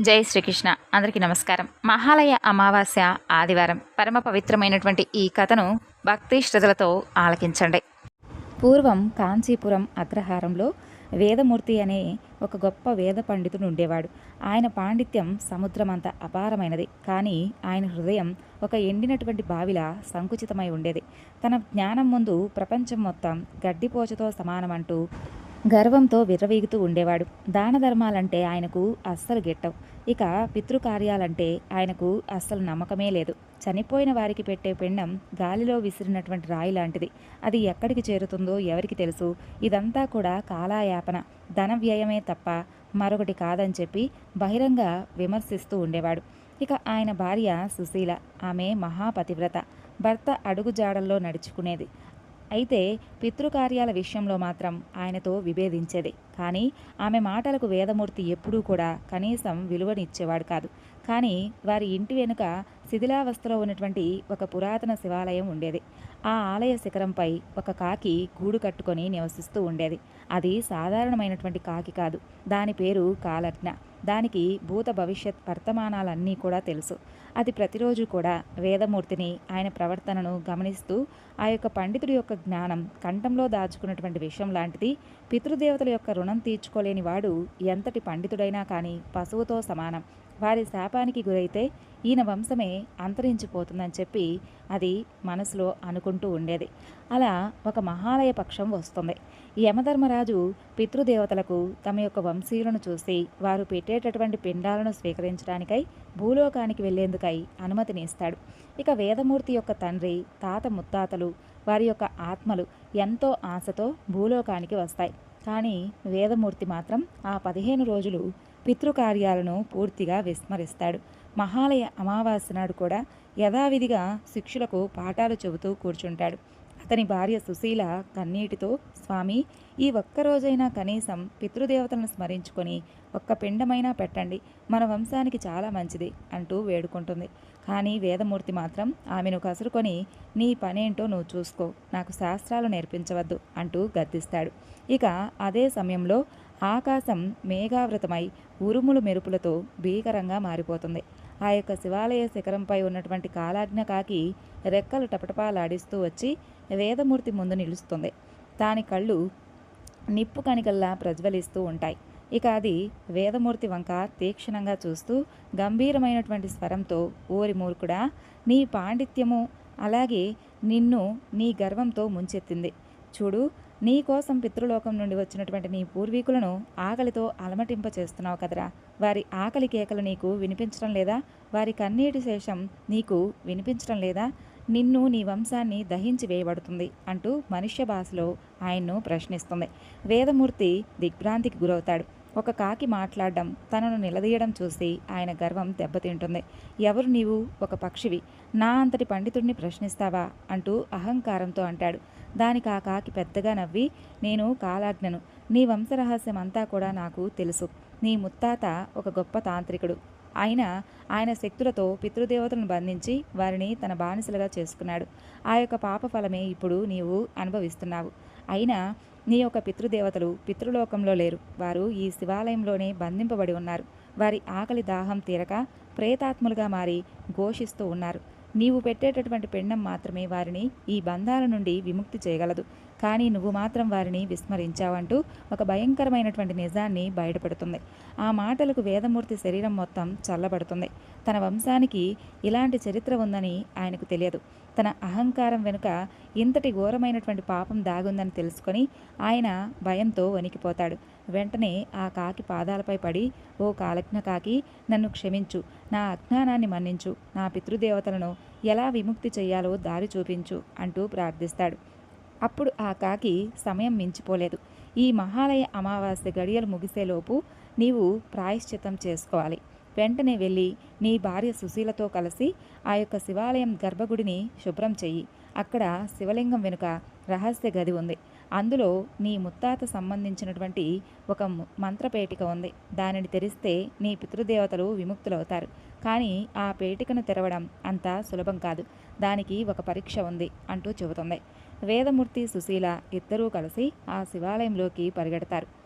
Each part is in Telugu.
జై శ్రీకృష్ణ. అందరికీ నమస్కారం. మహాలయ అమావాస్య ఆదివారం. పరమ పవిత్రమైనటువంటి ఈ కథను భక్తి శ్రద్ధలతో ఆలకించండి. పూర్వం కాంచీపురం అగ్రహారంలో వేదమూర్తి అనే ఒక గొప్ప వేద పండితుడు ఉండేవాడు. ఆయన పాండిత్యం సముద్రమంత అపారమైనది. కానీ ఆయన హృదయం ఒక ఎండినటువంటి బావిలా సంకుచితమై ఉండేది. తన జ్ఞానం ముందు ప్రపంచం మొత్తం గడ్డిపోచతో సమానమంటూ గర్వంతో విర్రవీగుతూ ఉండేవాడు. దాన ధర్మాలంటే ఆయనకు అస్సలు గిట్టవు. ఇక పితృకార్యాలంటే ఆయనకు అస్సలు నమ్మకమే లేదు. చనిపోయిన వారికి పెట్టే పిండం గాలిలో విసిరినటువంటి రాయి లాంటిది. అది ఎక్కడికి చేరుతుందో ఎవరికి తెలుసు? ఇదంతా కూడా కాలాయాపన. ధన వ్యయమే తప్ప మరొకటి కాదని చెప్పి బహిరంగ విమర్శిస్తూ ఉండేవాడు. ఇక ఆయన భార్య సుశీల. ఆమె మహాపతివ్రత. భర్త అడుగుజాడల్లో నడుచుకునేది. అయితే పితృకార్యాల విషయంలో మాత్రం ఆయనతో విభేదించేది. కానీ ఆమె మాటలకు వేదమూర్తి ఎప్పుడూ కూడా కనీసం విలువనిచ్చేవాడు కాదు. కానీ వారి ఇంటి వెనుక శిథిలావస్థలో ఉన్నటువంటి ఒక పురాతన శివాలయం ఉండేది. ఆ ఆలయ శిఖరంపై ఒక కాకి గూడు కట్టుకొని నివసిస్తూ ఉండేది. అది సాధారణమైనటువంటి కాకి కాదు. దాని పేరు కాలజ్ఞ. దానికి భూత భవిష్యత్ వర్తమానాలన్నీ కూడా తెలుసు. అది ప్రతిరోజు కూడా వేదమూర్తిని ఆయన ప్రవర్తనను గమనిస్తూ ఆ యొక్క పండితుడి యొక్క జ్ఞానం కంఠంలో దాచుకున్నటువంటి విషయం లాంటిది పితృదేవతల యొక్క రుణం తీర్చుకోలేని వాడు ఎంతటి పండితుడైనా కానీ పశువుతో సమానం. వారి శాపానికి గురైతే ఈయన వంశమే అంతరించిపోతుందని చెప్పి అది మనసులో అనుకుంటూ ఉండేది. అలా ఒక మహాలయ పక్షం వస్తుంది. యమధర్మరాజు పితృదేవతలకు తమ యొక్క వంశీయులను చూసి వారు పెట్టేటటువంటి పిండాలను స్వీకరించడానికై భూలోకానికి వెళ్ళేందుకై అనుమతిని ఇస్తాడు. ఇక వేదమూర్తి యొక్క తండ్రి తాత ముత్తాతలు వారి యొక్క ఆత్మలు ఎంతో ఆశతో భూలోకానికి వస్తాయి. కానీ వేదమూర్తి మాత్రం ఆ పదిహేను రోజులు పితృకార్యాలను పూర్తిగా విస్మరిస్తాడు. మహాలయ అమావాస్య నాడు కూడా యథావిధిగా శిక్షులకు పాఠాలు చెబుతూ కూర్చుంటాడు. అతని భార్య సుశీల కన్నీటితో స్వామి ఈ ఒక్కరోజైనా కనీసం పితృదేవతలను స్మరించుకొని ఒక్క పిండమైనా పెట్టండి. మన వంశానికి చాలా మంచిది అంటూ వేడుకుంటుంది. కానీ వేదమూర్తి మాత్రం ఆమెను కసురుకొని నీ పనేంటో నువ్వు చూసుకో. నాకు శాస్త్రాలు నేర్పించవద్దు అంటూ గద్దిస్తాడు. ఇక అదే సమయంలో ఆకాశం మేఘావృతమై ఉరుములు మెరుపులతో భీకరంగా మారిపోతుంది. ఆ యొక్క శివాలయ శిఖరంపై ఉన్నటువంటి కాలాజ్ఞ కాకి రెక్కలు టపటపాలాడిస్తూ వచ్చి వేదమూర్తి ముందు నిలుస్తుంది. దాని కళ్ళు నిప్పు కణికల్లా ప్రజ్వలిస్తూ ఉంటాయి. ఇక అది వేదమూర్తి వంక తీక్షణంగా చూస్తూ గంభీరమైనటువంటి స్వరంతో ఓరి మూర్ఖుడా నీ పాండిత్యము అలాగే నిన్ను నీ గర్వంతో ముంచెత్తింది. చూడు నీ కోసం పితృలోకం నుండి వచ్చినటువంటి నీ పూర్వీకులను ఆకలితో అలమటింప చేస్తున్నావు కదరా. వారి ఆకలి కేకలు నీకు వినిపించడం లేదా? వారి కన్నీటి శేషం నీకు వినిపించడం లేదా? నిన్ను నీ వంశాన్ని దహించి వేయబడుతుంది అంటూ మనుష్య భాషలో ఆయన్ను ప్రశ్నిస్తుంది. వేదమూర్తి దిగ్భ్రాంతికి గురవుతాడు. ఒక కాకి మాట్లాడడం తనను నిలదీయడం చూసి ఆయన గర్వం దెబ్బతింటుంది. ఎవరు నీవు? ఒక పక్షివి. నా అంతటి పండితుడిని ప్రశ్నిస్తావా? అంటూ అహంకారంతో అంటాడు. దానికి ఆ కాకి పెద్దగా నవ్వి నేను కాలాజ్ఞను. నీ వంశరహస్యం అంతా కూడా నాకు తెలుసు. నీ ముత్తాత ఒక గొప్ప తాంత్రికుడు. ఆయన ఆయన శక్తులతో పితృదేవతలను బంధించి వారిని తన బానిసలుగా చేసుకున్నాడు. ఆ యొక్క పాప ఫలమే ఇప్పుడు నీవు అనుభవిస్తున్నావు. అయినా నీ యొక్క పితృదేవతలు పితృలోకంలో లేరు. వారు ఈ శివాలయంలోనే బంధింపబడి ఉన్నారు. వారి ఆకలి దాహం తీరక ప్రేతాత్ములుగా మారి ఘోషిస్తూ ఉన్నారు. నీవు పెట్టేటటువంటి పెండం మాత్రమే వారిని ఈ బంధాల నుండి విముక్తి చేయగలదు. కానీ నువ్వు మాత్రం వారిని విస్మరించావంటూ ఒక భయంకరమైనటువంటి నిజాన్ని బయటపెడుతుంది. ఆ మాటలకు వేదమూర్తి శరీరం మొత్తం చల్లబడుతుంది. తన వంశానికి ఇలాంటి చరిత్ర ఉందని ఆయనకు తెలియదు. తన అహంకారం వెనుక ఇంతటి ఘోరమైనటువంటి పాపం దాగుందని తెలుసుకొని ఆయన భయంతో వణికిపోతాడు. వెంటనే ఆ కాకి పాదాలపై పడి ఓ కాలజ్ఞ కాకి నన్ను క్షమించు. నా అజ్ఞానాన్ని మన్నించు. నా పితృదేవతలను ఎలా విముక్తి చేయాలో దారి చూపించు అంటూ ప్రార్థిస్తాడు. అప్పుడు ఆ కాకి సమయం మించిపోలేదు. ఈ మహాలయ అమావాస్య గడియలు ముగిసేలోపు నీవు ప్రాయశ్చితం చేసుకోవాలి. వెంటనే వెళ్ళి నీ భార్య సుశీలతో కలిసి ఆ యొక్క శివాలయం గర్భగుడిని శుభ్రం చెయ్యి. అక్కడ శివలింగం వెనుక రహస్య గది ఉంది. అందులో నీ ముత్తాత సంబంధించినటువంటి ఒక మంత్రపేటిక ఉంది. దానిని తెరిస్తే నీ పితృదేవతలు విముక్తులవుతారు. కానీ ఆ పేటికను తెరవడం అంత సులభం కాదు. దానికి ఒక పరీక్ష ఉంది అంటూ చెబుతుంది. వేదమూర్తి సుశీల ఇద్దరూ కలిసి ఆ శివాలయంలోకి పరిగెడతారు.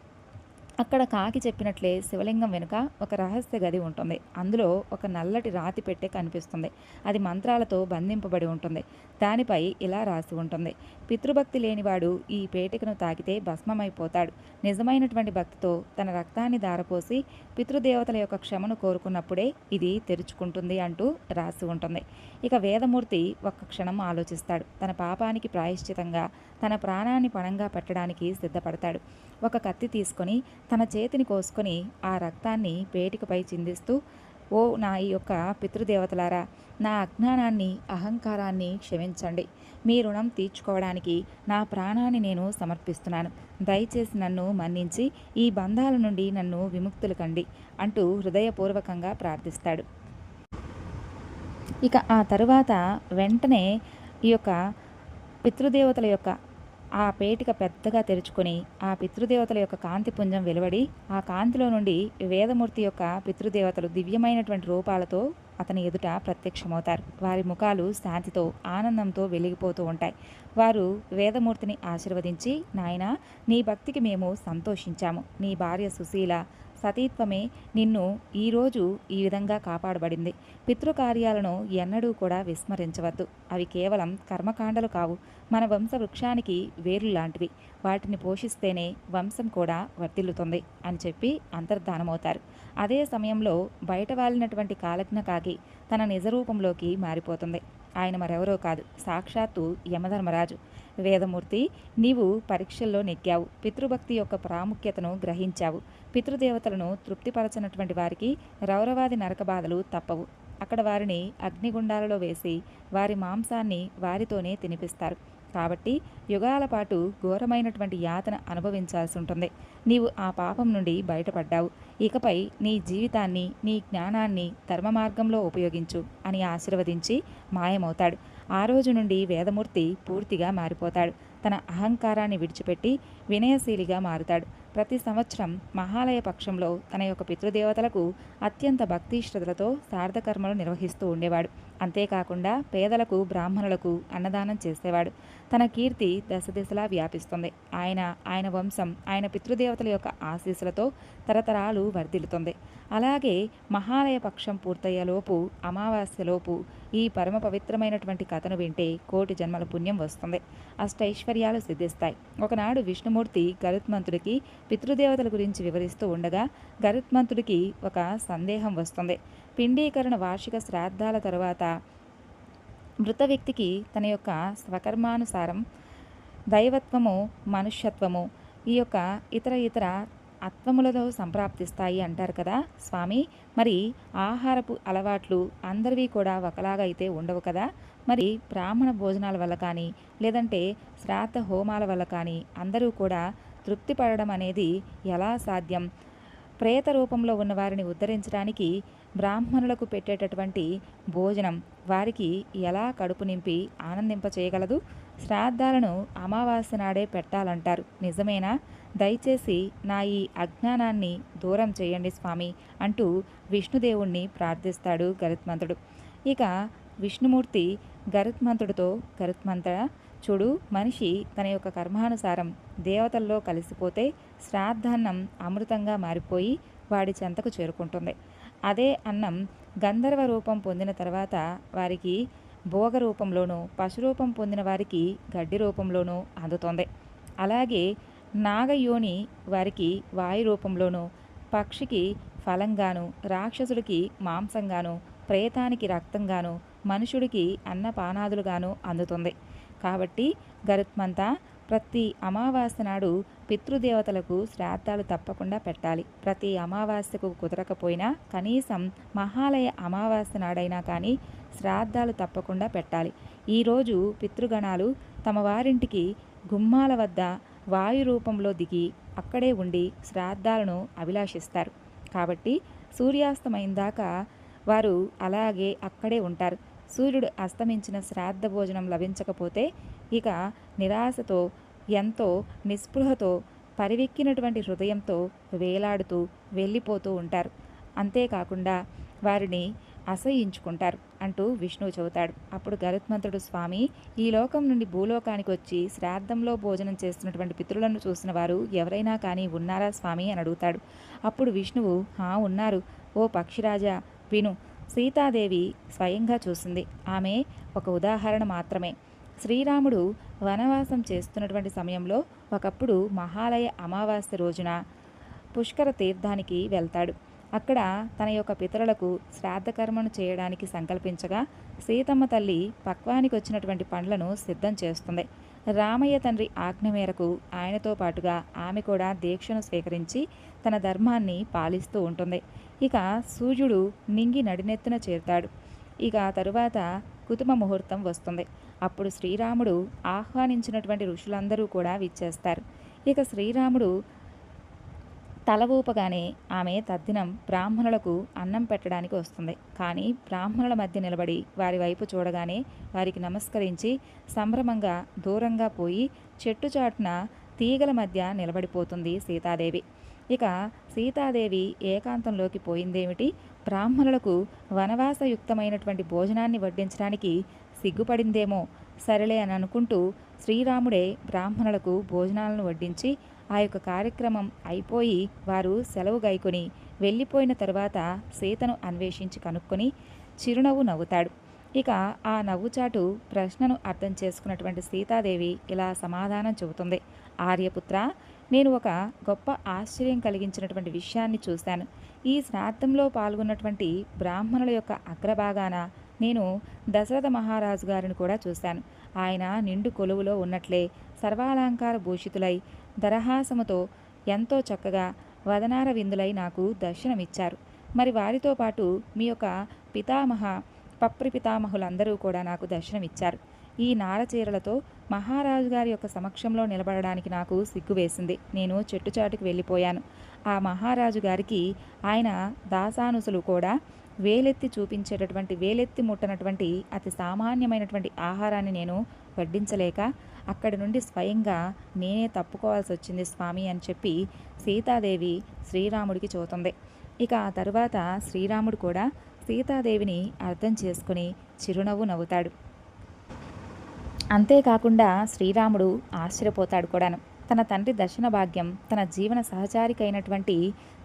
అక్కడ కాకి చెప్పినట్లే శివలింగం వెనుక ఒక రహస్య గది ఉంటుంది. అందులో ఒక నల్లటి రాతి పెట్టె కనిపిస్తుంది. అది మంత్రాలతో బంధింపబడి ఉంటుంది. దానిపై ఇలా రాసి ఉంటుంది. పితృభక్తి లేనివాడు ఈ పేటికను తాకితే భస్మమైపోతాడు. నిజమైనటువంటి భక్తితో తన రక్తాన్ని దారపోసి పితృదేవతల యొక్క క్షమను కోరుకున్నప్పుడే ఇది తెరుచుకుంటుంది అంటూ రాసి ఉంటుంది. ఇక వేదమూర్తి ఒక్క క్షణం ఆలోచిస్తాడు. తన పాపానికి ప్రాయశ్చితంగా తన ప్రాణాన్ని పణంగా పెట్టడానికి సిద్ధపడతాడు. ఒక కత్తి తీసుకొని తన చేతిని కోసుకొని ఆ రక్తాన్ని పేటికపై చిందిస్తూ ఓ నా ఈ యొక్క పితృదేవతలారా నా అజ్ఞానాన్ని అహంకారాన్ని క్షమించండి. మీ రుణం తీర్చుకోవడానికి నా ప్రాణాన్ని నేను సమర్పిస్తున్నాను. దయచేసి నన్ను మన్నించి ఈ బంధాల నుండి నన్ను విముక్తులు కండి అంటూ హృదయపూర్వకంగా ప్రార్థిస్తాడు. ఇక ఆ తరువాత వెంటనే ఈ యొక్క పితృదేవతల యొక్క ఆ పేటిక పెద్దగా తెరుచుకొని ఆ పితృదేవతల యొక్క కాంతి పుంజం వెలువడి ఆ కాంతిలో నుండి వేదమూర్తి యొక్క పితృదేవతలు దివ్యమైనటువంటి రూపాలతో అతని ఎదుట ప్రత్యక్షమవుతారు. వారి ముఖాలు శాంతితో ఆనందంతో వెలిగిపోతూ ఉంటాయి. వారు వేదమూర్తిని ఆశీర్వదించి నాయన నీ భక్తికి మేము సంతోషించాము. నీ భార్య సుశీల సతీత్వమే నిన్ను ఈరోజు ఈ విధంగా కాపాడబడింది. పితృకార్యాలను ఎన్నడూ కూడా విస్మరించవద్దు. అవి కేవలం కర్మకాండలు కావు. మన వంశ వృక్షానికి వేర్లు లాంటివి వాటిని పోషిస్తేనే వంశం కూడా వర్తిల్లుతుంది అని చెప్పి అంతర్ధానమవుతారు. అదే సమయంలో బయట వాలినటువంటి కాలజ్ఞ కాకి తన నిజరూపంలోకి మారిపోతుంది. ఆయన మరెవరో కాదు. సాక్షాత్తు యమధర్మరాజు. వేదమూర్తి నీవు పరీక్షల్లో నెగ్గావు. పితృభక్తి యొక్క ప్రాముఖ్యతను గ్రహించావు. పితృదేవతలను తృప్తిపరచనటువంటి వారికి రౌరవాది నరక బాధలు తప్పవు. అక్కడ వారిని అగ్నిగుండాలలో వేసి వారి మాంసాన్ని వారితోనే తినిపిస్తారు. కాబట్టి యుగాల పాటు ఘోరమైనటువంటి యాతన అనుభవించాల్సి ఉంటుంది నీవు ఆ పాపం నుండి బయటపడ్డావు. ఇకపై నీ జీవితాన్ని నీ జ్ఞానాన్ని ధర్మ మార్గంలో ఉపయోగించు అని ఆశీర్వదించి మాయమవుతాడు. ఆ రోజు నుండి వేదమూర్తి పూర్తిగా మారిపోతాడు. తన అహంకారాన్ని విడిచిపెట్టి వినయశీలిగా మారుతాడు. ప్రతి సంవత్సరం మహాలయ పక్షంలో తన యొక్క పితృదేవతలకు అత్యంత భక్తి శ్రద్ధలతో సార్థకర్మలు నిర్వహిస్తూ ఉండేవాడు. అంతేకాకుండా పేదలకు బ్రాహ్మణులకు అన్నదానం చేసేవాడు. తన కీర్తి దశ దిశలా వ్యాపిస్తుంది. ఆయన ఆయన వంశం ఆయన పితృదేవతల యొక్క ఆశీస్సులతో తరతరాలు వర్ధిల్లుతుంది. అలాగే మహాలయ పక్షం పూర్తయ్యేలోపు అమావాస్యలోపు ఈ పరమ పవిత్రమైనటువంటి కథను వింటే కోటి జన్మల పుణ్యం వస్తుంది. అష్టైశ్వర్యాలు సిద్ధిస్తాయి. ఒకనాడు విష్ణుమూర్తి గరుత్మంతుడికి పితృదేవతల గురించి వివరిస్తూ ఉండగా గరుత్మంతుడికి ఒక సందేహం వస్తుంది. పిండీకరణ వార్షిక శ్రాద్ధాల తరువాత మృత వ్యక్తికి తన యొక్క స్వకర్మానుసారం దైవత్వము మనుష్యత్వము ఈ యొక్క ఇతర ఇతర అత్వములతో సంప్రాప్తిస్తాయి అంటారు కదా స్వామి. మరి ఆహారపు అలవాట్లు అందరివి కూడా ఒకలాగా అయితే ఉండవు కదా. మరి బ్రాహ్మణ భోజనాల వల్ల కానీ లేదంటే శ్రాద్ధ హోమాల వల్ల కానీ అందరూ కూడా తృప్తి పడడం అనేది ఎలా సాధ్యం? ప్రేత రూపంలో ఉన్న వారిని ఉద్ధరించడానికి బ్రాహ్మణులకు పెట్టేటటువంటి భోజనం వారికి ఎలా కడుపు నింపి ఆనందింప చేయగలదు శ్రాద్ధాలను అమావాస్య నాడే పెట్టాలంటారు. నిజమేనా? దయచేసి నా ఈ అజ్ఞానాన్ని దూరం చేయండి స్వామి అంటూ విష్ణుదేవుణ్ణి ప్రార్థిస్తాడు గరుత్మంతుడు. ఇక విష్ణుమూర్తి గరుత్మంతుడితో గరుత్మంత చూడు మనిషి తన యొక్క కర్మానుసారం దేవతల్లో కలిసిపోతే శ్రాద్ధాన్నం అమృతంగా మారిపోయి వాడి చెంతకు చేరుకుంటుంది. అదే అన్నం గంధర్వ రూపం పొందిన తర్వాత వారికి భోగ రూపంలోనూ పశురూపం పొందిన వారికి గడ్డి రూపంలోనూ అందుతుంది. అలాగే నాగయోని వారికి వాయు రూపంలోనూ పక్షికి ఫలంగాను రాక్షసుడికి మాంసంగాను ప్రేతానికి రక్తంగాను మనుషుడికి అన్నపానాదులుగాను అందుతుంది. కాబట్టి గరుత్మంతా ప్రతి అమావాస్య నాడు పితృదేవతలకు శ్రాద్ధాలు తప్పకుండా పెట్టాలి. ప్రతి అమావాస్యకు కుదరకపోయినా కనీసం మహాలయ అమావాస్య నాడైనా కానీ శ్రాద్ధాలు తప్పకుండా పెట్టాలి. ఈరోజు పితృగణాలు తమ వారింటికి గుమ్మాల వద్ద వాయు రూపంలో దిగి అక్కడే ఉండి శ్రాద్ధాలను అభిలాషిస్తారు. కాబట్టి సూర్యాస్తమైన దాకా వారు అలాగే అక్కడే ఉంటారు. సూర్యుడు అస్తమించిన శ్రాద్ధ భోజనం లభించకపోతే ఇక నిరాశతో ఎంతో నిస్పృహతో పరివెక్కినటువంటి హృదయంతో వేలాడుతూ వెళ్ళిపోతూ ఉంటారు. అంతేకాకుండా వారిని అసహించుకుంటారు అంటూ విష్ణువు చెబుతాడు. అప్పుడు గరుత్మంతుడు స్వామి ఈ లోకం నుండి భూలోకానికి వచ్చి శ్రాద్ధంలో భోజనం చేస్తున్నటువంటి పితృలను చూసిన వారు ఎవరైనా కానీ ఉన్నారా స్వామి అని అడుగుతాడు. అప్పుడు విష్ణువు హా ఉన్నారు. ఓ పక్షిరాజా విను. సీతాదేవి స్వయంగా చూసింది. ఆమె ఒక ఉదాహరణ మాత్రమే. శ్రీరాముడు వనవాసం చేస్తున్నటువంటి సమయంలో ఒకప్పుడు మహాలయ అమావాస్య రోజున పుష్కర తీర్థానికి వెళ్తాడు. అక్కడ తన యొక్క పితరులకు శ్రాద్ధకర్మను చేయడానికి సంకల్పించగా సీతమ్మ తల్లి పక్వానికి వచ్చినటువంటి పండ్లను సిద్ధం చేస్తుంది. రామయ్య తండ్రి ఆజ్ఞ మేరకు ఆయనతో పాటుగా ఆమె కూడా దీక్షను స్వీకరించి తన ధర్మాన్ని పాలిస్తూ ఉంటుంది. ఇక సూర్యుడు నింగి నడినెత్తున చేరుతాడు. ఇక తరువాత కుతుమ ముహూర్తం వస్తుంది. అప్పుడు శ్రీరాముడు ఆహ్వానించినటువంటి ఋషులందరూ కూడా విచ్చేస్తారు. ఇక శ్రీరాముడు తల ఊపగానే ఆమె తద్దినం బ్రాహ్మణులకు అన్నం పెట్టడానికి వస్తుంది. కానీ బ్రాహ్మణుల మధ్య నిలబడి వారి వైపు చూడగానే వారికి నమస్కరించి సంభ్రమంగా దూరంగా పోయి చెట్టు చాటున తీగల మధ్య నిలబడిపోతుంది సీతాదేవి. ఇక సీతాదేవి ఏకాంతంలోకి పోయిందేమిటి? బ్రాహ్మణులకు వనవాసయుక్తమైనటువంటి భోజనాన్ని వడ్డించడానికి సిగ్గుపడిందేమో సరేలే అని అనుకుంటూ శ్రీరాముడే బ్రాహ్మణులకు భోజనాలను వడ్డించి ఆ యొక్క కార్యక్రమం అయిపోయి వారు సెలవు గైకొని వెళ్ళిపోయిన తరువాత సీతను అన్వేషించి కనుక్కొని చిరునవ్వు నవ్వుతాడు. ఇక ఆ నవ్వుచాటు ప్రశ్నను అర్థం చేసుకున్నటువంటి సీతాదేవి ఇలా సమాధానం చెబుతుంది. ఆర్యపుత్ర నేను ఒక గొప్ప ఆశ్చర్యం కలిగించినటువంటి విషయాన్ని చూశాను. ఈ శ్రాద్ధంలో పాల్గొన్నటువంటి బ్రాహ్మణుల యొక్క అగ్రభాగాన నేను దశరథ మహారాజు గారిని కూడా చూశాను. ఆయన నిండు కొలువులో ఉన్నట్లే సర్వాలంకార భూషితులై దరహాసముతో ఎంతో చక్కగా వదనార విందులై నాకు దర్శనమిచ్చారు. మరి వారితో పాటు మీ యొక్క పితామహ పప్రి పితామహులందరూ కూడా నాకు దర్శనమిచ్చారు. ఈ నారచీరలతో మహారాజు గారి యొక్క సమక్షంలో నిలబడడానికి నాకు సిగ్గు వేసింది. నేను చెట్టుచాటుకు వెళ్ళిపోయాను. ఆ మహారాజు గారికి ఆయన దాసానుసులు కూడా వేలెత్తి చూపించేటటువంటి వేలెత్తి ముట్టనటువంటి అతి సామాన్యమైనటువంటి ఆహారాన్ని నేను వడ్డించలేక అక్కడి నుండి స్వయంగా నేనే తప్పుకోవాల్సి వచ్చింది స్వామి అని చెప్పి సీతాదేవి శ్రీరాముడికి చూతుంది ఇక ఆ తరువాత శ్రీరాముడు కూడా సీతాదేవిని అర్థం చేసుకుని చిరునవ్వు నవ్వుతాడు. అంతేకాకుండా శ్రీరాముడు ఆశ్చర్యపోతాడు కూడాను. తన తండ్రి దర్శన భాగ్యం తన జీవన సహచారికైనటువంటి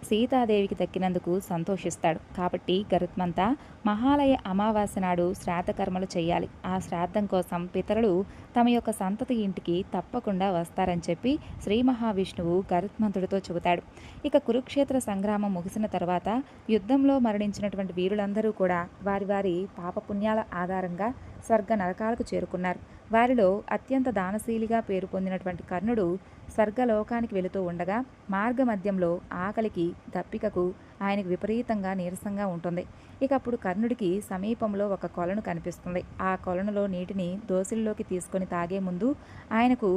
సీతాదేవికి దక్కినందుకు సంతోషిస్తాడు. కాబట్టి గరుత్మంతా మహాలయ అమావాస్య నాడు శ్రాద్ధకర్మలు చేయాలి. ఆ శ్రాద్ధం కోసం పితరులు తమ యొక్క సంతతి ఇంటికి తప్పకుండా వస్తారని చెప్పి శ్రీ మహావిష్ణువు గరుత్మంతుడితో చెబుతాడు. ఇక కురుక్షేత్ర సంగ్రామం ముగిసిన తర్వాత యుద్ధంలో మరణించినటువంటి వీరులందరూ కూడా వారి వారి పాపపుణ్యాల ఆధారంగా స్వర్గ నరకాలకు చేరుకున్నారు. వారిలో అత్యంత దానశీలిగా పేరు పొందినటువంటి కర్ణుడు స్వర్గలోకానికి వెళుతూ ఉండగా మార్గమధ్యంలో ఆకలికి దప్పికకు ఆయనకు విపరీతంగా నీరసంగా ఉంటుంది. ఇక అప్పుడు కర్ణుడికి సమీపంలో ఒక కొలను కనిపిస్తుంది. ఆ కొలనులో నీటిని దోసిల్లోకి తీసుకొని తాగే ముందు ఆయనకు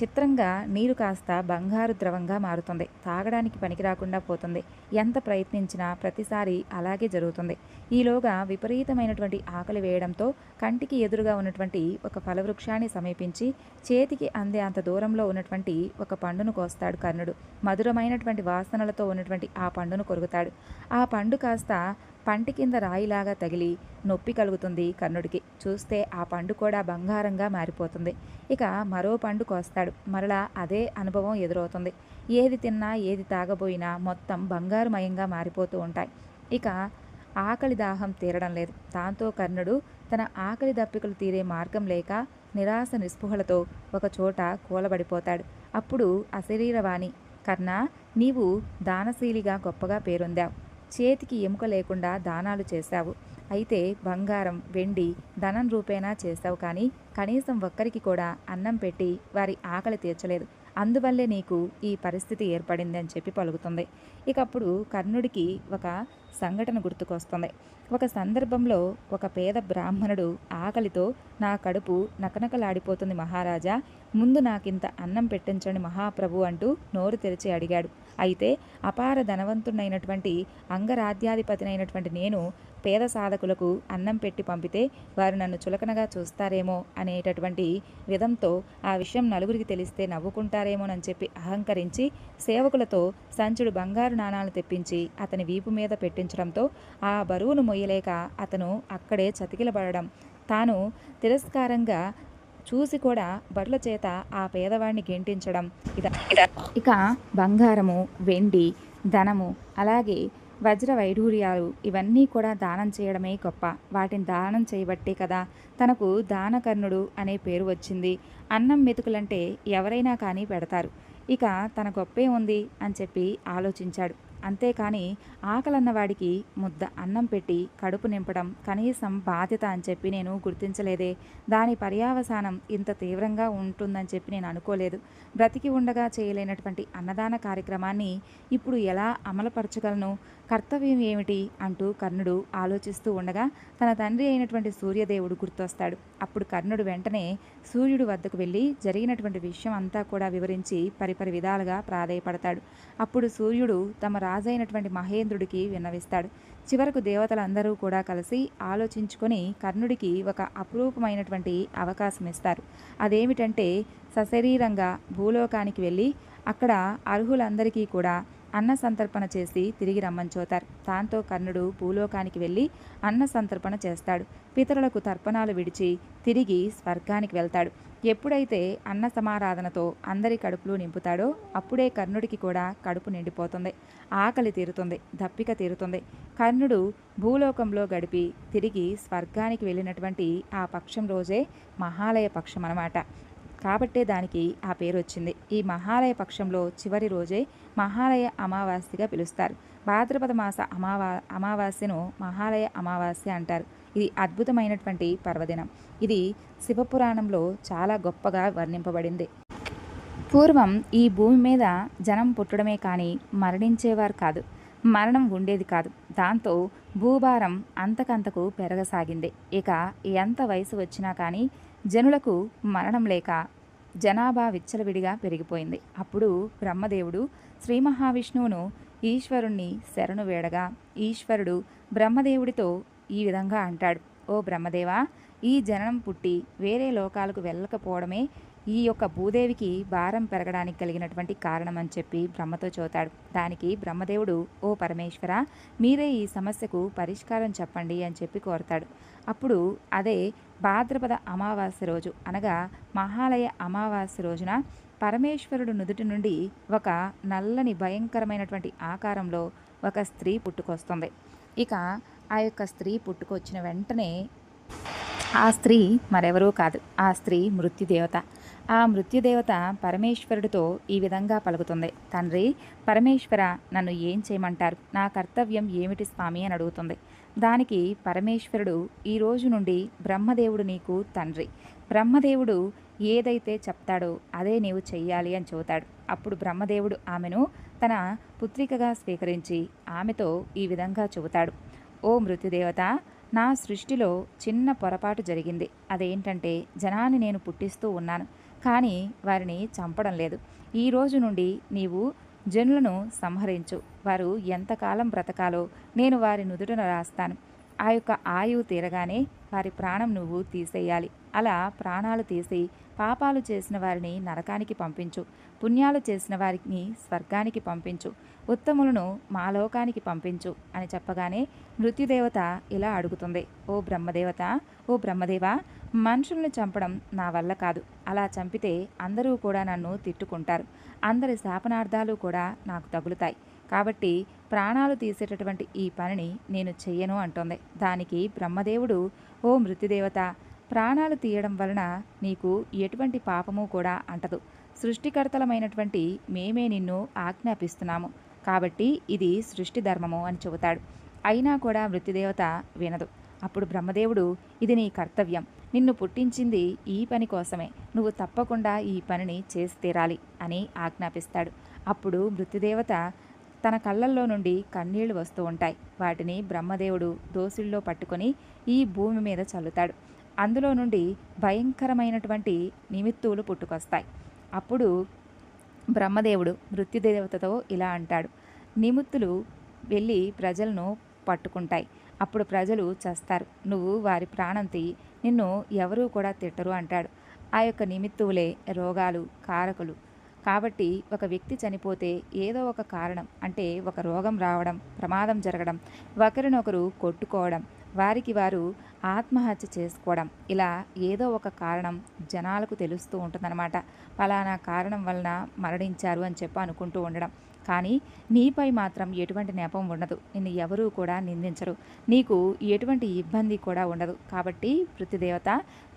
చిత్రంగా నీరు కాస్త బంగారు ద్రవంగా మారుతుంది. తాగడానికి పనికి రాకుండా పోతుంది. ఎంత ప్రయత్నించినా ప్రతిసారి అలాగే జరుగుతుంది. ఈలోగా విపరీతమైనటువంటి ఆకలి వేయడంతో కంటికి ఎదురుగా ఉన్నటువంటి ఒక ఫలవృక్షాన్ని సమీపించి చేతికి అందే అంత దూరంలో ఉన్నటువంటి ఒక పండును కోస్తాడు కర్ణుడు. మధురమైనటువంటి వాసనలతో ఉన్నటువంటి ఆ పండును కొరుకుతాడు. ఆ పండు కాస్త పంటి కింద రాయిలాగా తగిలి నొప్పి కలుగుతుంది కర్ణుడికి. చూస్తే ఆ పండు కూడా బంగారంగా మారిపోతుంది. ఇక మరో పండు కోస్తాడు. మరలా అదే అనుభవం ఎదురవుతుంది. ఏది తిన్నా ఏది తాగబోయినా మొత్తం బంగారుమయంగా మారిపోతూ ఉంటాయి. ఇక ఆకలి దాహం తీరడం లేదు. దాంతో కర్ణుడు తన ఆకలి దప్పికలు తీరే మార్గం లేక నిరాశ నిస్పృహలతో ఒకచోట కూలబడిపోతాడు. అప్పుడు అశరీరవాణి కర్ణ నీవు దానశీలిగా గొప్పగా పేరొందావు. చేతికి ఎముక లేకుండా దానాలు చేశావు. అయితే బంగారం వెండి ధనం రూపేణా చేశావు కానీ కనీసం ఒక్కరికి కూడా అన్నం పెట్టి వారి ఆకలి తీర్చలేదు. అందువల్లే నీకు ఈ పరిస్థితి ఏర్పడింది అని చెప్పి పలుకుతుంది. ఇక అప్పుడు కర్ణుడికి ఒక సంఘటన గుర్తుకొస్తుంది. ఒక సందర్భంలో ఒక పేద బ్రాహ్మణుడు ఆకలితో నా కడుపు నకనకలాడిపోతుంది మహారాజా. ముందు నాకింత అన్నం పెట్టించండి మహాప్రభు అంటూ నోరు తెరిచి అడిగాడు. అయితే అపార ధనవంతుడైనటువంటి అంగరాధ్యాధిపతినైనటువంటి నేను పేద సాధకులకు అన్నం పెట్టి పంపితే వారు నన్ను చులకనగా చూస్తారేమో అనేటటువంటి విధంతో ఆ విషయం నలుగురికి తెలిస్తే నవ్వుకుంటారేమోనని చెప్పి అహంకరించి సేవకులతో సంచుడు బంగారు నాణాలు తెప్పించి అతని వీపు మీద పెట్టించడంతో ఆ బరువును మొయ్యలేక అతను అక్కడే చతికిలబడడం. తాను తిరస్కారంగా చూసి కూడా బర్ల చేత ఆ పేదవాడిని గెంటించడం. ఇద ఇక బంగారము వెండి ధనము అలాగే వజ్ర వైఢూర్యాలు ఇవన్నీ కూడా దానం చేయడమే గొప్ప. వాటిని దానం చేయబట్టే కదా తనకు దానకర్ణుడు అనే పేరు వచ్చింది. అన్నం మెతుకులంటే ఎవరైనా కానీ పెడతారు. ఇక తన గొప్పే ఉంది అని చెప్పి ఆలోచించాడు. అంతేకాని ఆకలన్నవాడికి ముద్ద అన్నం పెట్టి కడుపు నింపడం కనీసం బాధ్యత అని చెప్పి నేను గుర్తించలేదే. దాని పర్యావసానం ఇంత తీవ్రంగా ఉంటుందని చెప్పి నేను అనుకోలేదు. బ్రతికి ఉండగా చేయలేనటువంటి అన్నదాన కార్యక్రమాన్ని ఇప్పుడు ఎలా అమలుపరచగలను? కర్తవ్యం ఏమిటి అంటూ కర్ణుడు ఆలోచిస్తూ ఉండగా తన తండ్రి అయినటువంటి సూర్యదేవుడు గుర్తొస్తాడు. అప్పుడు కర్ణుడు వెంటనే సూర్యుడు వద్దకు వెళ్ళి జరిగినటువంటి విషయం అంతా కూడా వివరించి పరిపరి విధాలుగా ప్రాధేయపడతాడు. అప్పుడు సూర్యుడు తమ రాజైనటువంటి మహేంద్రుడికి విన్నవిస్తాడు. చివరకు దేవతలందరూ కూడా కలిసి ఆలోచించుకొని కర్ణుడికి ఒక అపురూపమైనటువంటి అవకాశం ఇస్తారు. అదేమిటంటే సశరీరంగా భూలోకానికి వెళ్ళి అక్కడ అర్హులందరికీ కూడా అన్న సంతర్పణ చేసి తిరిగి రమ్మని చూతారు. దాంతో కర్ణుడు భూలోకానికి వెళ్ళి అన్న సంతర్పణ చేస్తాడు. పితరులకు తర్పణాలు విడిచి తిరిగి స్వర్గానికి వెళ్తాడు. ఎప్పుడైతే అన్న సమారాధనతో అందరి కడుపులు నింపుతాడో అప్పుడే కర్ణుడికి కూడా కడుపు నిండిపోతుంది. ఆకలి తీరుతుంది. దప్పిక తీరుతుంది. కర్ణుడు భూలోకంలో గడిపి తిరిగి స్వర్గానికి వెళ్ళినటువంటి ఆ పక్షం రోజే మహాలయ పక్షం అన్నమాట. కాబట్టే దానికి ఆ పేరు వచ్చింది. ఈ మహాలయ పక్షంలో చివరి రోజే మహాలయ అమావాస్యగా పిలుస్తారు. భాద్రపద మాస అమావా అమావాస్యను మహాలయ అమావాస్య అంటారు. ఇది అద్భుతమైనటువంటి పర్వదినం. ఇది శివపురాణంలో చాలా గొప్పగా వర్ణింపబడింది. పూర్వం ఈ భూమి మీద జనం పుట్టడమే కానీ మరణించేవారు కాదు. మరణం ఉండేది కాదు. దాంతో భూభారం అంతకంతకు పెరగసాగింది. ఇక ఎంత వయసు వచ్చినా కానీ జనులకు మరణం లేక జనాభా విచ్చలవిడిగా పెరిగిపోయింది. అప్పుడు బ్రహ్మదేవుడు శ్రీ మహావిష్ణువును ఈశ్వరుణ్ణి శరణు వేడగా ఈశ్వరుడు బ్రహ్మదేవుడితో ఈ విధంగా అంటాడు. ఓ బ్రహ్మదేవా ఈ జననం పుట్టి వేరే లోకాలకు వెళ్ళకపోవడమే ఈ యొక్క భూదేవికి భారం పెరగడానికి కలిగినటువంటి కారణం అని చెప్పి బ్రహ్మతో చూతాడు దానికి బ్రహ్మదేవుడు ఓ పరమేశ్వర మీరే ఈ సమస్యకు పరిష్కారం చెప్పండి అని చెప్పి కోరతాడు. అప్పుడు అదే భాద్రపద అమావాస్య రోజు అనగా మహాలయ అమావాస్య రోజున పరమేశ్వరుడు నుదుటి నుండి ఒక నల్లని భయంకరమైనటువంటి ఆకారంలో ఒక స్త్రీ పుట్టుకొస్తుంది. ఇక ఆ యొక్క స్త్రీ పుట్టుకొచ్చిన వెంటనే ఆ స్త్రీ మరెవరూ కాదు. ఆ స్త్రీ మృత్యుదేవత. ఆ మృత్యుదేవత పరమేశ్వరుడితో ఈ విధంగా పలుకుతుంది. తండ్రి పరమేశ్వర నన్ను ఏం చేయమంటారు? నా కర్తవ్యం ఏమిటి స్వామి? అని అడుగుతుంది. దానికి పరమేశ్వరుడు ఈ రోజు నుండి బ్రహ్మదేవుడు నీకు తండ్రి. బ్రహ్మదేవుడు ఏదైతే చెప్తాడో అదే నీవు చెయ్యాలి అని చెబుతాడు. అప్పుడు బ్రహ్మదేవుడు ఆమెను తన పుత్రికగా స్వీకరించి ఆమెతో ఈ విధంగా చెబుతాడు. ఓ మృత్యుదేవత నా సృష్టిలో చిన్న పొరపాటు జరిగింది. అదేంటంటే జనాన్ని నేను పుట్టిస్తూ ఉన్నాను కానీ వారిని చంపడం లేదు. ఈ రోజు నుండి నీవు జనులను సంహరించు. వారు ఎంతకాలం బ్రతకాలో నేను వారి నుదుటను రాస్తాను. ఆ యొక్క ఆయువు తీరగానే వారి ప్రాణం నువ్వు తీసేయాలి. అలా ప్రాణాలు తీసి పాపాలు చేసిన వారిని నరకానికి పంపించు. పుణ్యాలు చేసిన వారిని స్వర్గానికి పంపించు. ఉత్తములను మా లోకానికి పంపించు అని చెప్పగానే మృత్యుదేవత ఇలా అడుగుతుంది. ఓ బ్రహ్మదేవత ఓ బ్రహ్మదేవ మనుషుల్ని చంపడం నా వల్ల కాదు. అలా చంపితే అందరూ కూడా నన్ను తిట్టుకుంటారు. అందరి శాపనార్థాలు కూడా నాకు తగులుతాయి. కాబట్టి ప్రాణాలు తీసేటటువంటి ఈ పనిని నేను చెయ్యను అంటోంది. దానికి బ్రహ్మదేవుడు ఓ మృత్యుదేవత ప్రాణాలు తీయడం వలన నీకు ఎటువంటి పాపము కూడా అంటదు. సృష్టికర్తలమైనటువంటి మేమే నిన్ను ఆజ్ఞాపిస్తున్నాము. కాబట్టి ఇది సృష్టి ధర్మము అని చెబుతాడు. అయినా కూడా మృత్యుదేవత వినదు. అప్పుడు బ్రహ్మదేవుడు ఇది నీ కర్తవ్యం. నిన్ను పుట్టించింది ఈ పని కోసమే. నువ్వు తప్పకుండా ఈ పనిని చేసి తీరాలి అని ఆజ్ఞాపిస్తాడు. అప్పుడు మృత్యుదేవత తన కళ్ళల్లో నుండి కన్నీళ్ళు వస్తూ ఉంటాయి. వాటిని బ్రహ్మదేవుడు దోసుల్లో పట్టుకొని ఈ భూమి మీద చల్లుతాడు. అందులో నుండి భయంకరమైనటువంటి నిమిత్తులు పుట్టుకొస్తాయి. అప్పుడు బ్రహ్మదేవుడు మృత్యుదేవతతో ఇలా అంటాడు. నిమిత్తులు వెళ్ళి ప్రజలను పట్టుకుంటాయి. అప్పుడు ప్రజలు చస్తారు. నువ్వు వారి ప్రాణం తీయి నిన్ను ఎవరూ కూడా తిట్టరు అంటాడు. ఆ యొక్క నిమిత్తువులే రోగాలు కారకులు. కాబట్టి ఒక వ్యక్తి చనిపోతే ఏదో ఒక కారణం అంటే ఒక రోగం రావడం ప్రమాదం జరగడం ఒకరినొకరు కొట్టుకోవడం వారికి వారు ఆత్మహత్య చేసుకోవడం ఇలా ఏదో ఒక కారణం జనాలకు తెలుస్తూ ఉంటుందన్నమాట. పలానా కారణం వలన మరణించారు అని చెప్పి అనుకుంటూ ఉండడం. కానీ నీపై మాత్రం ఎటువంటి నెపం ఉండదు. నిన్ను ఎవరూ కూడా నిందించరు. నీకు ఎటువంటి ఇబ్బంది కూడా ఉండదు. కాబట్టి పృథ్వీదేవత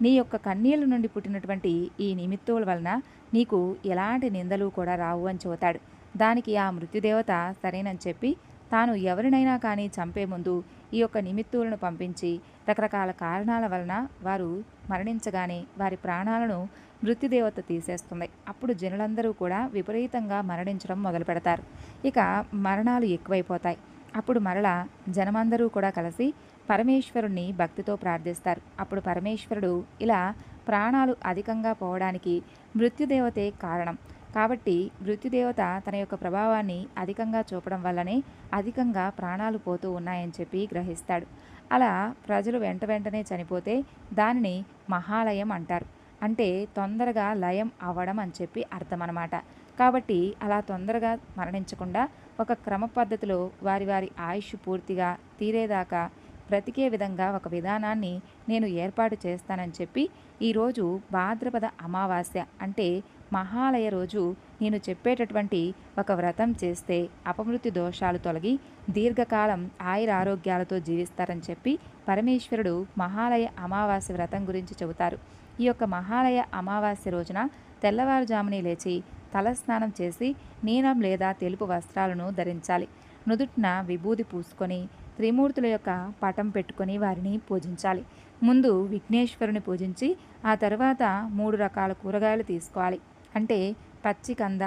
నీ యొక్క కన్నీళ్ళ నుండి పుట్టినటువంటి ఈ నిమిత్తుల వలన నీకు ఎలాంటి నిందలు కూడా రావు అని చెబుతాడు. దానికి ఆ మృత్యుదేవత సరేనని చెప్పి తాను ఎవరినైనా కానీ చంపే ముందు ఈ యొక్క నిమిత్తులను పంపించి రకరకాల కారణాల వలన వారు మరణించగానే వారి ప్రాణాలను మృత్యుదేవత తీసేస్తుంది. అప్పుడు జనులందరూ కూడా విపరీతంగా మరణించడం మొదలు పెడతారు. ఇక మరణాలు ఎక్కువైపోతాయి. అప్పుడు మరలా జనమందరూ కూడా కలిసి పరమేశ్వరుణ్ణి భక్తితో ప్రార్థిస్తారు. అప్పుడు పరమేశ్వరుడు ఇలా ప్రాణాలు అధికంగా పోవడానికి మృత్యుదేవతే కారణం. కాబట్టి మృత్యుదేవత తన యొక్క ప్రభావాన్ని అధికంగా చూపడం వల్లనే అధికంగా ప్రాణాలు పోతూ ఉన్నాయని చెప్పి గ్రహిస్తాడు. అలా ప్రజలు వెంట వెంటనే చనిపోతే దానిని మహాలయం అంటారు. అంటే తొందరగా లయం అవ్వడం అని చెప్పి అర్థం అనమాట కాబట్టి అలా తొందరగా మరణించకుండా ఒక క్రమ పద్ధతిలో వారి వారి ఆయుష్ పూర్తిగా తీరేదాకా బ్రతికే విధంగా ఒక విధానాన్ని నేను ఏర్పాటు చేస్తానని చెప్పి ఈరోజు భాద్రపద అమావాస్య అంటే మహాలయ రోజు నేను చెప్పేటటువంటి ఒక వ్రతం చేస్తే అపమృత్యు దోషాలు తొలగి దీర్ఘకాలం ఆయుర ఆరోగ్యాలతో జీవిస్తారని చెప్పి పరమేశ్వరుడు మహాలయ అమావాస్య వ్రతం గురించి చెబుతారు. ఈ యొక్క మహాలయ అమావాస్య రోజున తెల్లవారుజాముని లేచి తలస్నానం చేసి నీలం లేదా తెలుపు వస్త్రాలను ధరించాలి. నుదుటిన విభూది పూసుకొని త్రిమూర్తుల యొక్క పటం పెట్టుకొని వారిని పూజించాలి. ముందు విఘ్నేశ్వరుని పూజించి ఆ తర్వాత మూడు రకాల కూరగాయలు తీసుకోవాలి. అంటే పచ్చికంద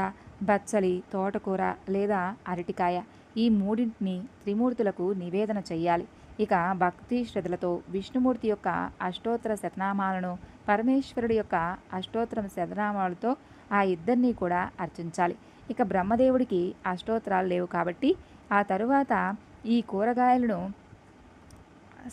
బచ్చలి తోటకూర లేదా అరటికాయ. ఈ మూడింటిని త్రిమూర్తులకు నివేదన చెయ్యాలి. ఇక భక్తి శ్రద్ధలతో విష్ణుమూర్తి యొక్క అష్టోత్తర శతనామాలను పరమేశ్వరుడి యొక్క అష్టోత్తరం శతనామాలతో ఆ ఇద్దరినీ కూడా అర్చించాలి. ఇక బ్రహ్మదేవుడికి అష్టోత్తరాలు లేవు కాబట్టి ఆ తరువాత ఈ కూరగాయలను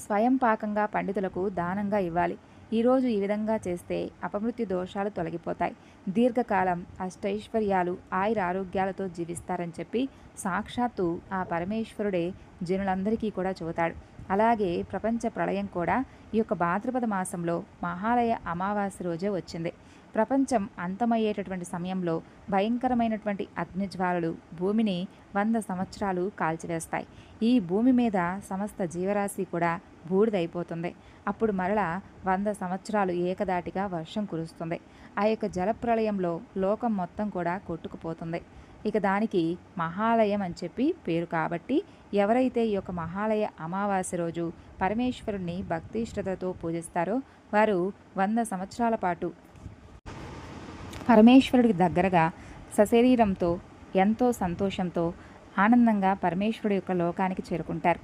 స్వయం పాకంగా పండితులకు దానంగా ఇవ్వాలి. ఈరోజు ఈ విధంగా చేస్తే అపమృత్యు దోషాలు తొలగిపోతాయి. దీర్ఘకాలం అష్టైశ్వర్యాలు ఆయుర ఆరోగ్యాలతో జీవిస్తారని చెప్పి సాక్షాత్తు ఆ పరమేశ్వరుడే జనులందరికీ కూడా చెబుతాడు. అలాగే ప్రపంచ ప్రళయం కూడా ఈ యొక్క భాద్రపద మాసంలో మహాలయ అమావాస్య రోజే వచ్చింది. ప్రపంచం అంతమయ్యేటటువంటి సమయంలో భయంకరమైనటువంటి అగ్నిజ్వాలలు భూమిని వంద సంవత్సరాలు కాల్చివేస్తాయి. ఈ భూమి మీద సమస్త జీవరాశి కూడా బూడిదైపోతుంది. అప్పుడు మరలా వంద సంవత్సరాలు ఏకదాటిగా వర్షం కురుస్తుంది. ఆ యొక్క జలప్రలయంలో లోకం మొత్తం కూడా కొట్టుకుపోతుంది. ఇక దానికి మహాలయం అని చెప్పి పేరు కాబట్టి ఎవరైతే ఈ యొక్క మహాలయ అమావాస్య రోజు పరమేశ్వరుణ్ణి భక్తి శ్రద్ధతో పూజిస్తారో వారు వంద సంవత్సరాల పాటు పరమేశ్వరుడికి దగ్గరగా సశరీరంతో ఎంతో సంతోషంతో ఆనందంగా పరమేశ్వరుడు యొక్క లోకానికి చేరుకుంటారు.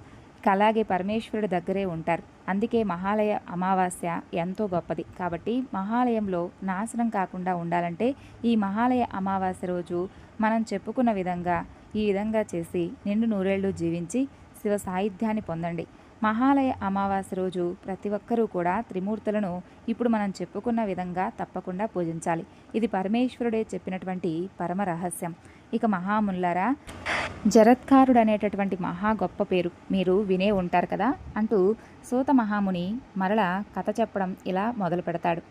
అలాగే పరమేశ్వరుడి దగ్గరే ఉంటారు. అందుకే మహాలయ అమావాస్య ఎంతో గొప్పది. కాబట్టి మహాలయంలో నాశనం కాకుండా ఉండాలంటే ఈ మహాలయ అమావాస్య రోజు మనం చెప్పుకున్న విధంగా ఈ విధంగా చేసి నిండు నూరేళ్ళు జీవించి శివ సాహిత్యాన్ని పొందండి. మహాలయ అమావాస్య రోజు ప్రతి ఒక్కరూ కూడా త్రిమూర్తులను ఇప్పుడు మనం చెప్పుకున్న విధంగా తప్పకుండా పూజించాలి. ఇది పరమేశ్వరుడే చెప్పినటువంటి పరమ రహస్యం. ఇక మహాముల్లారా జరత్కారుడు అనేటటువంటి మహా గొప్ప పేరు. మీరు వినే ఉంటారు కదా అంటూ సూత మహాముని మరల కథ చెప్పడం ఇలా మొదలు పెడతాడు.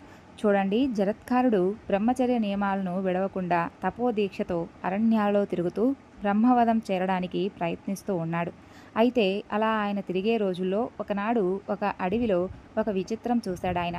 చూడండి జరత్కారుడు బ్రహ్మచర్య నియమాలను విడవకుండా తపోదీక్షతో అరణ్యాలలో తిరుగుతూ బ్రహ్మవదం చేరడానికి ప్రయత్నిస్తూ ఉన్నాడు. అయితే అలా ఆయన తిరిగే రోజుల్లో ఒకనాడు ఒక అడవిలో ఒక విచిత్రం చూశాడు ఆయన.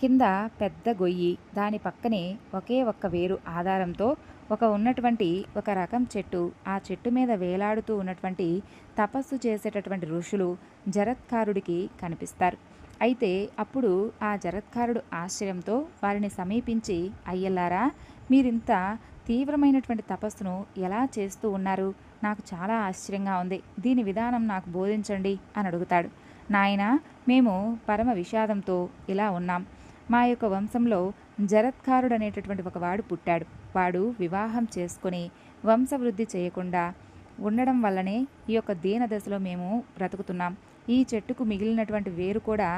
కింద పెద్ద గొయ్యి దాని పక్కనే ఒకే ఒక్క వేరు ఆధారంతో ఒక ఉన్నటువంటి ఒక రకం చెట్టు ఆ చెట్టు మీద వేలాడుతూ ఉన్నటువంటి తపస్సు చేసేటటువంటి ఋషులు జరత్కారుడికి కనిపిస్తారు. అయితే అప్పుడు ఆ జరత్కారుడు ఆశ్చర్యంతో వారిని సమీపించి అయ్యల్లారా మీరింత తీవ్రమైనటువంటి తపస్సును ఎలా చేస్తూ ఉన్నారు? నాకు చాలా ఆశ్చర్యంగా ఉంది. దీని విధానం నాకు బోధించండి అని అడుగుతాడు. నాయన మేము పరమ విషాదంతో ఇలా ఉన్నాం. మా యొక్క వంశంలో జరత్కారుడు అనేటటువంటి ఒక వాడు పుట్టాడు. వాడు వివాహం చేసుకొని వంశవృద్ధి చేయకుండా ఉండడం వల్లనే ఈ యొక్క దీన దశలో మేము బ్రతుకుతున్నాం. ఈ చెట్టుకు మిగిలినటువంటి వేరు కూడా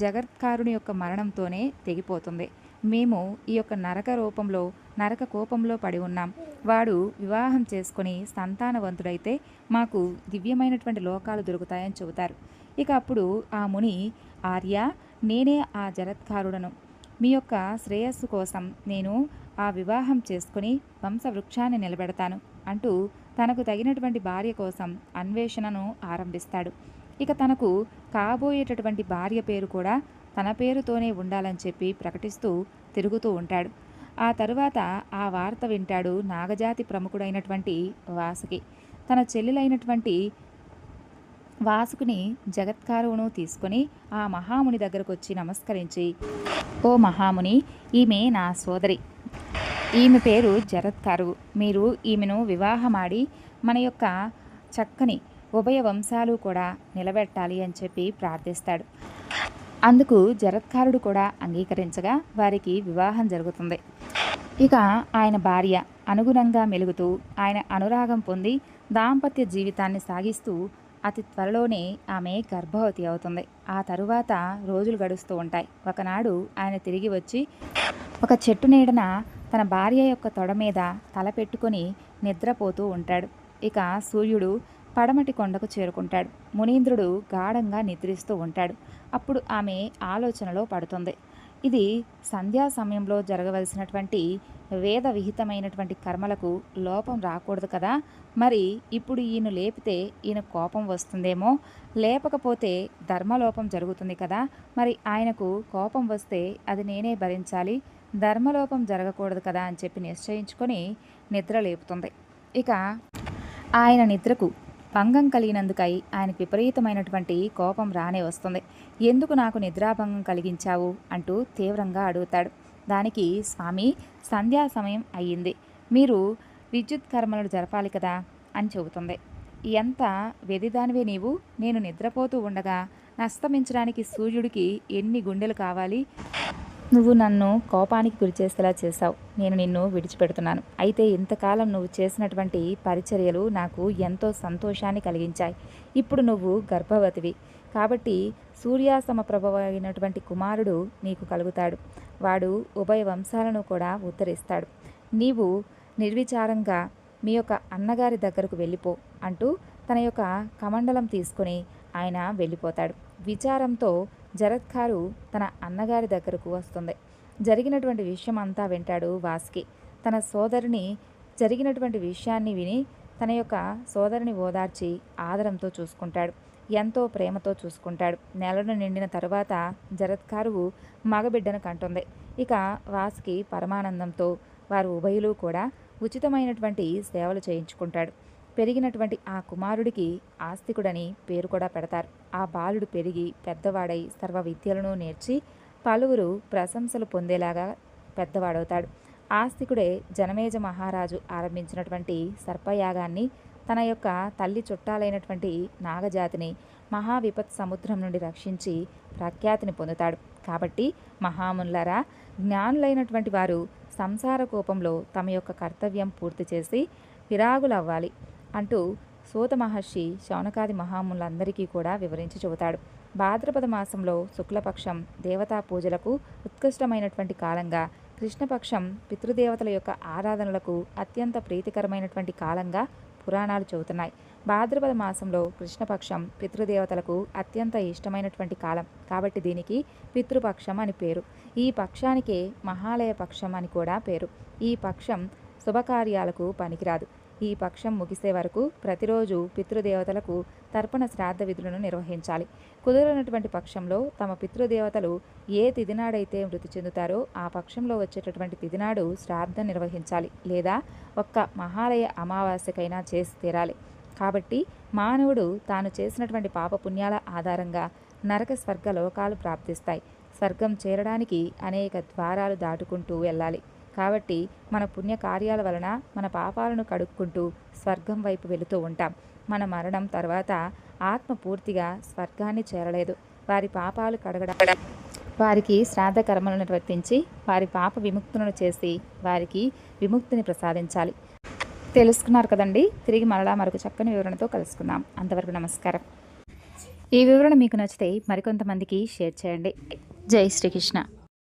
జగత్కారుని యొక్క మరణంతోనే తెగిపోతుంది. మేము ఈ యొక్క నరక రూపంలో నరక కోపంలో పడి ఉన్నాం. వాడు వివాహం చేసుకొని సంతానవంతుడైతే మాకు దివ్యమైనటువంటి లోకాలు దొరుకుతాయని చెబుతారు. ఇక అప్పుడు ఆ ముని ఆర్య నేనే ఆ జగత్కారుడను. మీ యొక్క శ్రేయస్సు కోసం నేను ఆ వివాహం చేసుకుని వంశవృక్షాన్ని నిలబెడతాను అంటూ తనకు తగినటువంటి భార్య కోసం అన్వేషణను ఆరంభిస్తాడు. ఇక తనకు కాబోయేటటువంటి భార్య పేరు కూడా తన పేరుతోనే ఉండాలని చెప్పి ప్రకటిస్తూ తిరుగుతూ ఉంటాడు. ఆ తరువాత ఆ వార్త వింటాడు నాగజాతి ప్రముఖుడైనటువంటి వాసుకి. తన చెల్లెలైనటువంటి వాసుకుని జగత్కారువును తీసుకొని ఆ మహాముని దగ్గరకు వచ్చి నమస్కరించి ఓ మహాముని ఈమె నా సోదరి. ఈమె పేరు జరత్కారు మీరు ఈమెను వివాహమాడి మన యొక్క చక్కని ఉభయ వంశాలు కూడా నిలబెట్టాలి అని చెప్పి ప్రార్థిస్తాడు. అందుకు జరత్కారుడు కూడా అంగీకరించగా వారికి వివాహం జరుగుతుంది. ఇక ఆయన భార్య అనుగుణంగా మెలుగుతూ ఆయన అనురాగం పొంది దాంపత్య జీవితాన్ని సాగిస్తూ అతి త్వరలోనే ఆమె గర్భవతి అవుతుంది. ఆ తరువాత రోజులు గడుస్తూ ఉంటాయి. ఒకనాడు ఆయన తిరిగి వచ్చి ఒక చెట్టు నీడన తన భార్య యొక్క తొడ మీద తల పెట్టుకొని నిద్రపోతూ ఉంటాడు. ఇక సూర్యుడు పడమటి కొండకు చేరుకుంటాడు. మునీంద్రుడు గాఢంగా నిద్రిస్తూ ఉంటాడు. అప్పుడు ఆమె ఆలోచనలో పడుతుంది. ఇది సంధ్యా సమయంలో జరగవలసినటువంటి వేద విహితమైనటువంటి కర్మలకు లోపం రాకూడదు కదా? మరి ఇప్పుడు ఈయన లేపితే ఈయన కోపం వస్తుందేమో? లేపకపోతే ధర్మలోపం జరుగుతుంది కదా? మరి ఆయనకు కోపం వస్తే అది నేనే భరించాలి. ధర్మలోపం జరగకూడదు కదా అని చెప్పి నిశ్చయించుకొని నిద్ర లేపుతుంది. ఇక ఆయన నిద్రకు భంగం కలిగినందుకై ఆయనకు విపరీతమైనటువంటి కోపం రానే వస్తుంది. ఎందుకు నాకు నిద్రాభంగం కలిగించావు? అంటూ తీవ్రంగా అడుగుతాడు. దానికి స్వామి సంధ్యా సమయం అయ్యింది. మీరు విద్యుత్ కర్మలను జరపాలి కదా అని చెబుతుంది. ఎంత వెదిదానివే నీవు? నేను నిద్రపోతూ ఉండగా నస్తమించడానికి సూర్యుడికి ఎన్ని గుండెలు కావాలి? నువ్వు నన్ను కోపానికి గురి చేసేలా చేశావు. నేను నిన్ను విడిచిపెడుతున్నాను. అయితే ఇంతకాలం నువ్వు చేసినటువంటి పరిచర్యలు నాకు ఎంతో సంతోషాన్ని కలిగించాయి. ఇప్పుడు నువ్వు గర్భవతివి. కాబట్టి సూర్యాసమ ప్రభవ అయినటువంటి కుమారుడు నీకు కలుగుతాడు. వాడు ఉభయ వంశాలను కూడా ఉద్ధరిస్తాడు. నీవు నిర్విచారంగా మీ యొక్క అన్నగారి దగ్గరకు వెళ్ళిపో అంటూ తన యొక్క కమండలం తీసుకొని ఆయన వెళ్ళిపోతాడు. విచారంతో జరత్కారు తన అన్నగారి దగ్గరకు వస్తుంది. జరిగినటువంటి విషయం అంతా వింటాడు వాస్కి. తన సోదరిని జరిగినటువంటి విషయాన్ని విని తన యొక్క సోదరిని ఓదార్చి ఆదరంతో చూసుకుంటాడు. ఎంతో ప్రేమతో చూసుకుంటాడు. నెలను నిండిన తరువాత జరత్కారువు మగబిడ్డను కంటుంది. ఇక వాసుకి పరమానందంతో వారు ఉభయులు కూడా ఉచితమైనటువంటి సేవలు చేయించుకుంటాడు. పెరిగినటువంటి ఆ కుమారుడికి ఆస్తికుడని పేరు కూడా పెడతారు. ఆ బాలుడు పెరిగి పెద్దవాడై సర్వ విద్యలను నేర్చి పలువురు ప్రశంసలు పొందేలాగా పెద్దవాడవుతాడు. ఆస్తికుడే జనమేజ మహారాజు ఆరంభించినటువంటి సర్పయాగాన్ని తన యొక్క తల్లి చుట్టాలైనటువంటి నాగజాతిని మహావిపత్ సముద్రం నుండి రక్షించి ప్రఖ్యాతిని పొందుతాడు. కాబట్టి మహామునులరా జ్ఞానులైనటువంటి వారు సంసార కోపంలో తమ యొక్క కర్తవ్యం పూర్తి చేసి విరాగులవ్వాలి అంటూ సూత మహర్షి శౌనకాది మహాములందరికీ కూడా వివరించి చెబుతాడు. భాద్రపద మాసంలో శుక్లపక్షం దేవతా పూజలకు ఉత్కృష్టమైనటువంటి కాలంగా కృష్ణపక్షం పితృదేవతల యొక్క ఆరాధనలకు అత్యంత ప్రీతికరమైనటువంటి కాలంగా పురాణాలు చెబుతున్నాయి. భాద్రపద మాసంలో కృష్ణపక్షం పితృదేవతలకు అత్యంత ఇష్టమైనటువంటి కాలం. కాబట్టి దీనికి పితృపక్షం అని పేరు. ఈ పక్షానికే మహాలయ పక్షం అని కూడా పేరు. ఈ పక్షం శుభకార్యాలకు పనికిరాదు. ఈ పక్షం ముగిసే వరకు ప్రతిరోజు పితృదేవతలకు తర్పణ శ్రాద్ధ విధులను నిర్వహించాలి. కుదరనటువంటి పక్షంలో తమ పితృదేవతలు ఏ తిదినాడైతే మృతి చెందుతారో ఆ పక్షంలో వచ్చేటటువంటి తిదినాడు శ్రాద్ధం నిర్వహించాలి. లేదా ఒక్క మహాలయ అమావాస్యకైనా చేసి తీరాలి. కాబట్టి మానవుడు తాను చేసినటువంటి పాపపుణ్యాల ఆధారంగా నరక స్వర్గ లోకాలు ప్రాప్తిస్తాయి. స్వర్గం చేరడానికి అనేక ద్వారాలు దాటుకుంటూ వెళ్ళాలి. కాబట్టి మన పుణ్య కార్యాల వలన మన పాపాలను కడుక్కుంటూ స్వర్గం వైపు వెళుతూ ఉంటాం. మన మరణం తర్వాత ఆత్మ పూర్తిగా స్వర్గాన్ని చేరలేదు. వారి పాపాలు కడగడం వారికి శ్రాద్ధ కర్మలను నిర్వర్తించి వారి పాప విముక్తులను చేసి వారికి విముక్తిని ప్రసాదించాలి. తెలుసుకున్నారు కదండి? తిరిగి మరలా మరొక చక్కని వివరణతో కలుసుకుందాం. అంతవరకు నమస్కారం. ఈ వివరణ మీకు నచ్చితే మరికొంతమందికి షేర్ చేయండి. జై శ్రీకృష్ణ.